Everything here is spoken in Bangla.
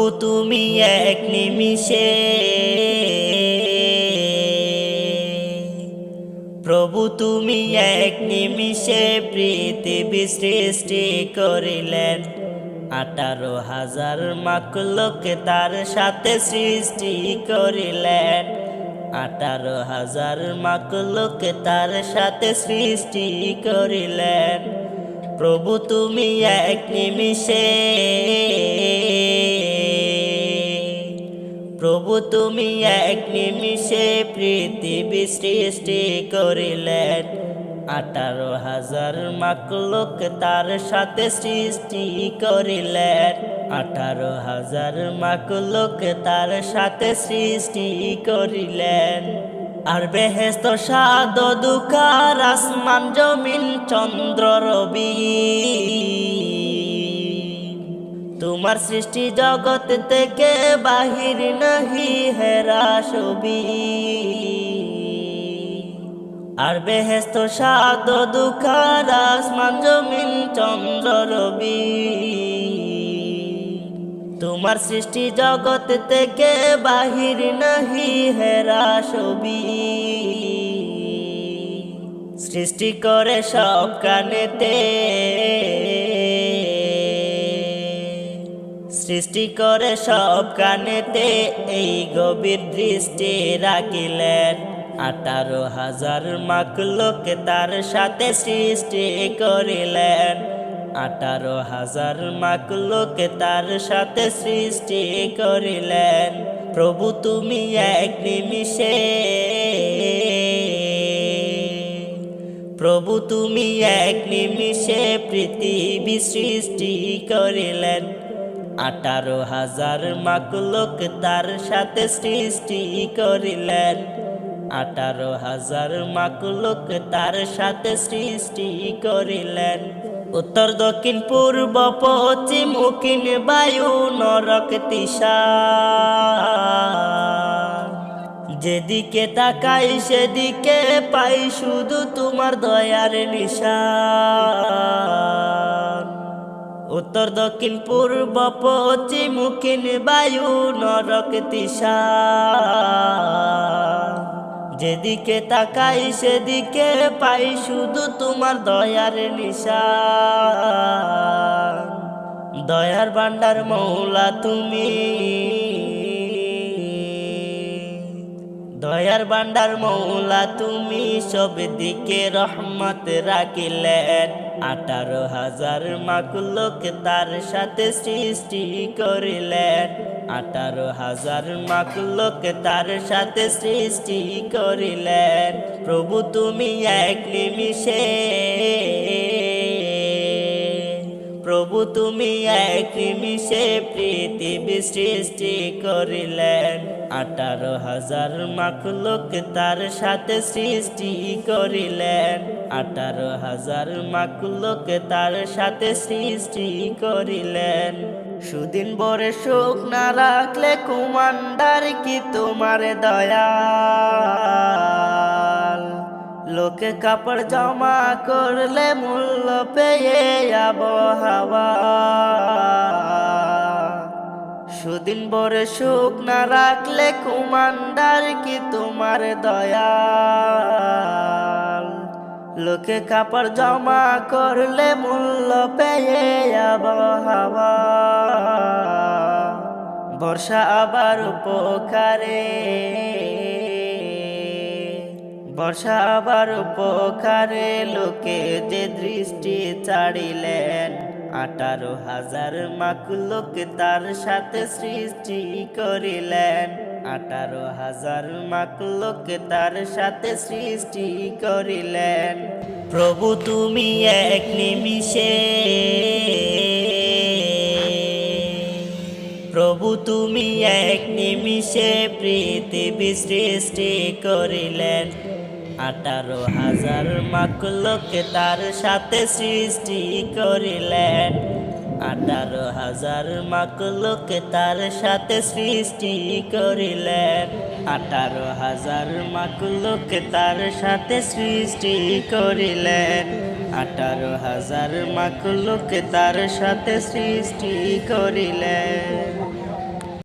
প্রভু তুমি এক নিমিষে প্রভু, তুমি এক নিমিষে পৃথিবী সৃষ্টি করিলেন। আঠারো হাজার মাকলোকে তার সাথে সৃষ্টি করিলেন। আঠারো হাজার মাকলোকে তার সাথে সৃষ্টি করিলেন। প্রভু, তুমি এক নিমিষে প্রভু, তুমি এক নিমিষে পৃথিবী সৃষ্টি করিলেন। আঠারো হাজার মাকলোক তার সাথে সৃষ্টি করিলেন। আঠারো হাজার মাকলোক তার সাথে সৃষ্টি করিলেন। আর বেহেস্ত সাদ দুকার আসমান জমিন চন্দ্র রবি। তোমার সৃষ্টি জগৎ থেকে বাহির নাহি হেরা ছবি। আর বেহেস্ত সাদ দুঃখার আসমান জমিন চন্দ্র রবি। তোমার সৃষ্টি জগৎ থেকে বাহির নাহি হেরা ছবি। সৃষ্টি করে সব কানেতে সৃষ্টি করে সব কানেতে এই গভীর দৃষ্টি রাখিলেন। আঠারো হাজার মাকলোকে তার সাথে সৃষ্টি করিলেন। আঠারো হাজার মাকলোকে তার সাথে সৃষ্টি করিলেন। প্রভু, তুমি এক নিমিষে প্রভু, তুমি এক নিমিষে পৃথিবী সৃষ্টি করিলেন। আঠারো হাজার মাকলোক তার সাথে সৃষ্টি করিলেন। আঠারো হাজার মাকলোক তার সাথে সৃষ্টি করিলেন। উত্তর, দক্ষিণ, পূর্ব, পশ্চিম উকিন বায়ু, নরক যেদিকে তাকাই সেদিকে পাই শুধু তোমার দয়ার নিশান উত্তর, দক্ষিণ, পূর্ব, পশ্চিম মুখিন বায়ু, নরক তিসা যেদিকে তাকাই, সেদিকে পাই শুধু তোমার দয়ার নিশা। দয়ার ভান্ডার মৌলা তুমি। দয়ার ভান্ডার মৌলা, তুমি সব দিকে রহমত রাখিলেন। আঠারো হাজার মাকুলোক তার সাথে সৃষ্টি করিলেন। আঠারো হাজার মাকুলোক তার সাথে সৃষ্টি করিলেন। প্রভু, তুমি এক নিমিষে প্রভু, তুমি এক নিমিষে পৃথিবী সৃষ্টি করিলেন। আঠারো হাজার মাকলোক তার সাথে সৃষ্টি করিলেন। আঠারো হাজার মাকলোক তার সাথে সৃষ্টি করিলেন। সুদিন বরে সুখ না রাখলে কুমান্ডার কি তোমার দয়াল লোকে কাপড় জমা করলে মূল্য পেয়ে আবহাওয়া সুদিন বরে সুখ না রাখলে কুমান্ডার কি তোমার দয়া লোকে কাপড় জমা করলে মূল্য পেয়ে আবহাওয়া বর্ষা আবার উপকারে। বর্ষা আবার উপকারে লোকে যে দৃষ্টি ছাড়িলেন আঠারো হাজার মাকলোক তার সাথে সৃষ্টি করিলেন। আঠারো হাজার মাকলোক তার সাথে সৃষ্টি করিলেন। প্রভু তুমি এক নিমিষে। প্রভু তুমি এক নিমিষে পৃথিবী সৃষ্টি করিলেন। আঠারো হাজার মাকলোকে তার সাথে সৃষ্টি করিলেন। আঠারো হাজার মাকলুকে তার সাথে সৃষ্টি করিলেন। আঠারো হাজার মাকলুকে তার সাথে সৃষ্টি করিলেন। আঠারো হাজার মাকলুকে তার সাথে সৃষ্টি করিলেন।